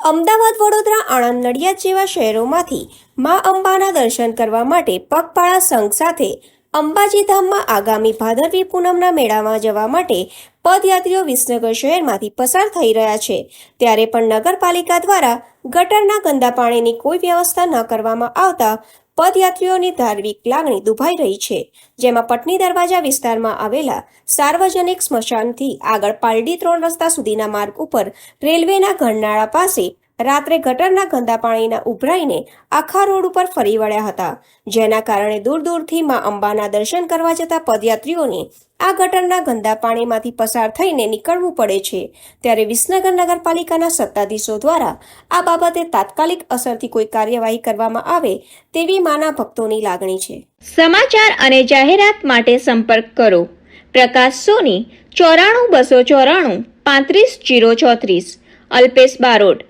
અમદાવાદ વડોદરા આણંદ નડિયાદ જેવા શહેરોમાંથી મા અંબાના દર્શન કરવા માટે પગપાળા સંઘ સાથે અંબાજી ધામમાં આગામી ભાદરવી પૂનમના મેળામાં જવા માટે પદયાત્રીઓ વિસનગર શહેરમાંથી પસાર થઈ રહ્યા છે. ત્યારે પણ નગરપાલિકા દ્વારા ગટરના ગંદા પાણીની કોઈ વ્યવસ્થા ન કરવામાં આવતા પદયાત્રીઓની ધાર્મિક લાગણી દુભાઈ રહી છે. જેમાં પટની દરવાજા વિસ્તારમાં આવેલા સાર્વજનિક સ્મશાનથી આગળ પાલડી ત્રણ રસ્તા સુધીના માર્ગ ઉપર રેલવેના ઘરનાળા પાસે રાત્રે ગટરના ગંદા પાણીના ઉભરાઈને આખા રોડ ઉપર ફરી વળ્યા હતા. જેના કારણે દૂર દૂરથી મા અંબાના દર્શન કરવા જતા પદયાત્રીઓને આ ગટરના ગંદા પાણીમાંથી પસાર થઈને નીકળવું પડે છે. ત્યારે વિસનગર નગરપાલિકાના સત્તાધીશો દ્વારા આ બાબતે તાત્કાલિક અસરથી કોઈ કાર્યવાહી કરવામાં આવે તેવી માના ભક્તોની લાગણી છે. સમાચાર અને જાહેરાત માટે સંપર્ક કરો. પ્રકાશ સોની, ચોરાણું બસો ચોરાણું, પાંત્રીસ જીરો ચોત્રીસ, અલ્પેશ બારોટ.